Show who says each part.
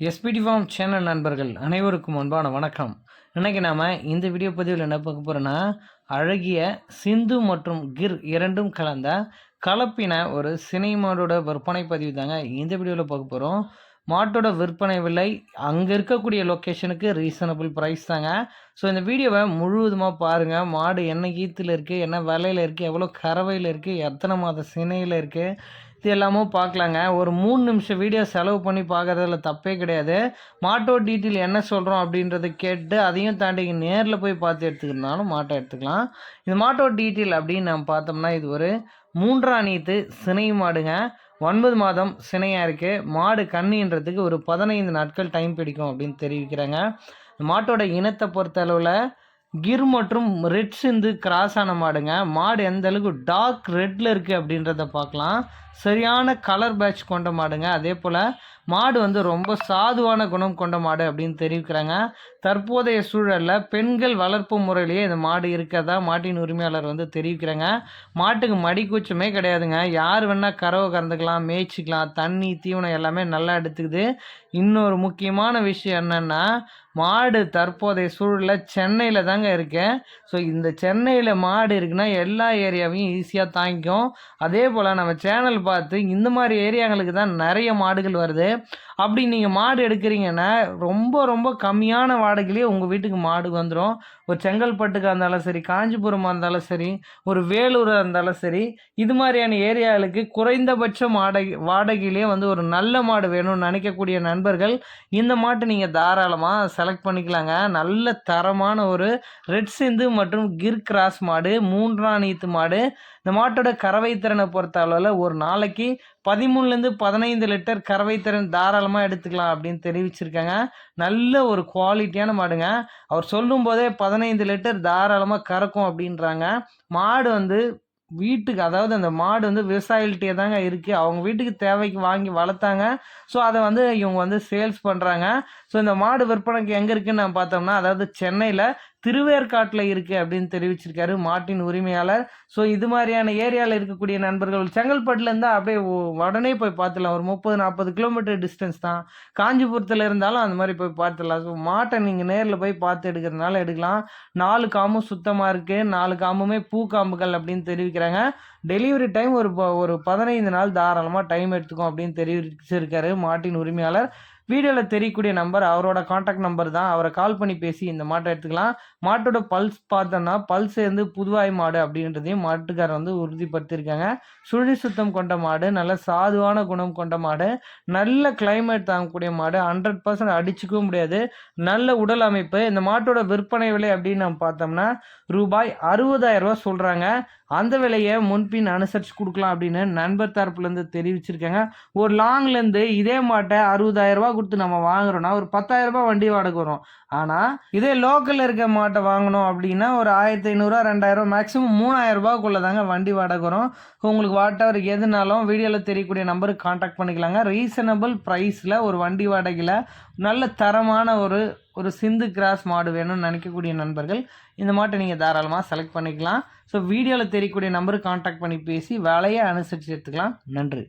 Speaker 1: SPD form channel நண்பர்கள் அனைவருக்கும் அன்பான வணக்கம். இன்னைக்கு நாம் இந்த வீடியோ பதிவில் என்ன பார்க்க போகிறோன்னா அழகிய சிந்து மற்றும் கிர் இரண்டும் கலந்த கலப்பின ஒரு சினை மாடோட விற்பனை பதிவு தாங்க இந்த வீடியோவில் பார்க்க போகிறோம் மாட்டோட விற்பனை விலை அங்கே இருக்கக்கூடிய லொக்கேஷனுக்கு ரீசனபிள் ப்ரைஸ் தாங்க. ஸோ இந்த வீடியோவை முழுவதுமாக பாருங்கள் மாடு என்ன ஈத்தில் இருக்குது என்ன விலையில் இருக்குது எவ்வளோ கறவையில் இருக்குது எத்தனை மாத சினையில் இருக்குது இது எல்லாமும் பார்க்கலாங்க. ஒரு மூணு நிமிஷம் வீடியோ செலவு பண்ணி பார்க்குறதுல தப்பே கிடையாது. மாட்டோ டீட்டெயில் என்ன சொல்கிறோம் அப்படின்றத கேட்டு அதையும் தாண்டி நேரில் போய் பார்த்து எடுத்துக்கிறதுனாலும் மாட்டை எடுத்துக்கலாம். இந்த மாட்டோ டீட்டெயில் அப்படின்னு நம்ம பார்த்தோம்னா இது ஒரு மூன்றாம் நீத்து சினை மாடுங்க. ஒன்பது மாதம் சினையாக இருக்குது மாடு கண்ணின்றதுக்கு ஒரு பதினைந்து நாட்கள் டைம் பிடிக்கும் அப்படின்னு தெரிவிக்கிறாங்க. இந்த மாட்டோட இனத்தை பொறுத்த அளவில் கிர் மற்றும் ரெட் சிந்து கிராஸ் ஆன மாடுங்க. மாடு எந்த அளவுக்கு டார்க் ரெட்டில் இருக்குது அப்படின்றத பார்க்கலாம். சரியான கலர் பேட்ச் கொண்ட மாடுங்க. அதே போல் மாடு வந்து ரொம்ப சாதுவான குணம் கொண்ட மாடு அப்படின்னு தெரிவிக்கிறாங்க. தற்போதைய சூழலில் பெண்கள் வளர்ப்பு முறையிலேயே இந்த மாடு இருக்கிறதா மாட்டின் உரிமையாளர் வந்து தெரிவிக்கிறாங்க. மாட்டுக்கு மடிக்கூச்சமே கிடையாதுங்க. யார் வேணால் கறவை கறந்துக்கலாம் மேய்ச்சிக்கலாம் தண்ணி தீவனம் எல்லாமே நல்லா எடுத்துக்குது. இன்னொரு முக்கியமான விஷயம் என்னென்னா மாடு தற்போதைய சூழலில் சென்னையில் தாங்க இருக்கேன் ஸோ இந்த சென்னையில் மாடு இருக்குன்னா எல்லா ஏரியாவையும் ஈஸியாக தாங்கிக்கும். அதே போல் நம்ம சேனல் பார்த்து இந்த மாதிரி ஏரியாங்களுக்கு தான் நிறைய மாடுகள் வருது. அப்படி நீங்கள் மாடு எடுக்கிறீங்கன்னா ரொம்ப ரொம்ப கம்மியான வாடகையிலேயே உங்கள் வீட்டுக்கு மாடு வந்துடும் ஒரு செங்கல்பட்டுக்காக இருந்தாலும் சரி காஞ்சிபுரமாக இருந்தாலும் சரி ஒரு வேலூராக இருந்தாலும் சரி இது மாதிரியான ஏரியாவுக்கு குறைந்தபட்ச வாடகை வாடகையிலேயே வந்து ஒரு நல்ல மாடு வேணும்னு நினைக்கக்கூடிய நண்பர்கள் இந்த மாட்டை நீங்கள் தாராளமாக செலக்ட் பண்ணிக்கலாங்க. நல்ல தரமான ஒரு ரெட் சிந்து மற்றும் கிர் கிராஸ் மாடு மூன்றாம் நீத்து மாடு. இந்த மாட்டோட கறவை திறனை பொறுத்த அளவில் ஒரு நாளைக்கு பதிமூணுலேருந்து பதினைந்து லிட்டர் கறவை திறன் தாராளமாக எடுத்துக்கலாம் அப்படின்னு தெரிவிச்சிருக்காங்க. நல்ல ஒரு குவாலிட்டியான மாடுங்க. அவர் சொல்லும் போதே பதினைந்து லிட்டர் தாராளமாக கறக்கும் அப்படின்றாங்க. மாடு வந்து வீட்டுக்கு அதாவது அந்த மாடு வந்து விவசாயிகிட்டே தாங்க இருக்குது அவங்க வீட்டுக்கு தேவைக்கு வாங்கி வளர்த்தாங்க. ஸோ அதை வந்து இவங்க வந்து சேல்ஸ் பண்ணுறாங்க ஸோ இந்த மாடு விற்பனைக்கு எங்கே இருக்குன்னு நான் பார்த்தோம்னா அதாவது சென்னையில் திருவேற்காட்டில் இருக்குது அப்படின்னு தெரிவிச்சிருக்காரு மாட்டின் உரிமையாளர். ஸோ இது மாதிரியான ஏரியாவில் இருக்கக்கூடிய நண்பர்கள் செங்கல்பட்டில் இருந்தால் அப்படியே உடனே போய் பார்த்துலாம் ஒரு முப்பது நாற்பது கிலோமீட்டர் டிஸ்டன்ஸ் தான். காஞ்சிபுரத்தில் இருந்தாலும் அந்த மாதிரி போய் பார்த்துடலாம். ஸோ மாட்டை நீங்கள் நேரில் போய் பார்த்து எடுக்கிறதுனால எடுக்கலாம். நாலு காமும் சுத்தமாக இருக்குது நாலு காமுமே பூ காம்புகள் அப்படின்னு தெரிவிக்கிறாங்க. டெலிவரி டைம் ஒரு ப- ஒரு பதினைந்து நாள் தாராளமாக டைம் எடுத்துக்கும் அப்படின்னு தெரிவிச்சிருக்காரு மாட்டின் உரிமையாளர். வீடியோவில் தெரியக்கூடிய நம்பர் அவரோட காண்டாக்ட் நம்பர் தான். அவரை கால் பண்ணி பேசி இந்த மாட்டை எடுத்துக்கலாம். மாட்டோட பல்ஸ் பார்த்தோன்னா பல்ஸ் வந்து புதுவாய் மாடு அப்படின்றதையும் மாட்டுக்காரர் வந்து உறுதிப்படுத்தியிருக்காங்க. சுழி சுத்தம் கொண்ட மாடு நல்ல சாதுவான குணம் கொண்ட மாடு நல்ல கிளைமேட் தாங்கக்கூடிய மாடு ஹண்ட்ரட் பர்சன்ட் அடிச்சுக்கவும் முடியாது. நல்ல உடல் அமைப்பு. இந்த மாட்டோட விற்பனை விலை அப்படின்னு நம்ம பார்த்தோம்னா ரூபாய் அறுபதாயிரம் ரூபா சொல்கிறாங்க அந்த விலையை முன்பின் அனுசரித்து கொடுக்கலாம் அப்படின்னு நண்பர் தரப்புலேருந்து தெரிவிச்சிருக்காங்க. ஒரு லாங்லேருந்து இதே மாட்டை அறுபதாயிரம் ரூபா கொடுத்து நம்ம வாங்குறோம்னா ஒரு பத்தாயிரம் ரூபாய் வண்டி வாடகை வரும். ஆனால் இதே லோக்கலில் இருக்க மாட்டை வாங்கணும் அப்படின்னா ஒரு ஆயிரத்தி ஐநூறுரூவா ரெண்டாயிரம் மேக்ஸிமம் மூணாயிரம் ரூபாய்க்குள்ளே தாங்க வண்டி வாடகை வரும். உங்களுக்கு வாட்டவர் எதுனாலும் வீடியோவில் தெரியக்கூடிய நம்பருக்கு காண்டாக்ட் பண்ணிக்கலாங்க. ரீசனபிள் ப்ரைஸில் ஒரு வண்டி வாடகையில் நல்ல தரமான ஒரு ஒரு சிந்து கிராஸ் மாடு வேணும்னு நினைக்கக்கூடிய நண்பர்கள் இந்த மாட்டை நீங்கள் தாராளமாக செலக்ட் பண்ணிக்கலாம். ஸோ வீடியோவில் தெரியக்கூடிய நம்பருக்கு காண்டாக்ட் பண்ணி பேசி வேலையை அனுசரித்து எடுத்துக்கலாம். நன்றி.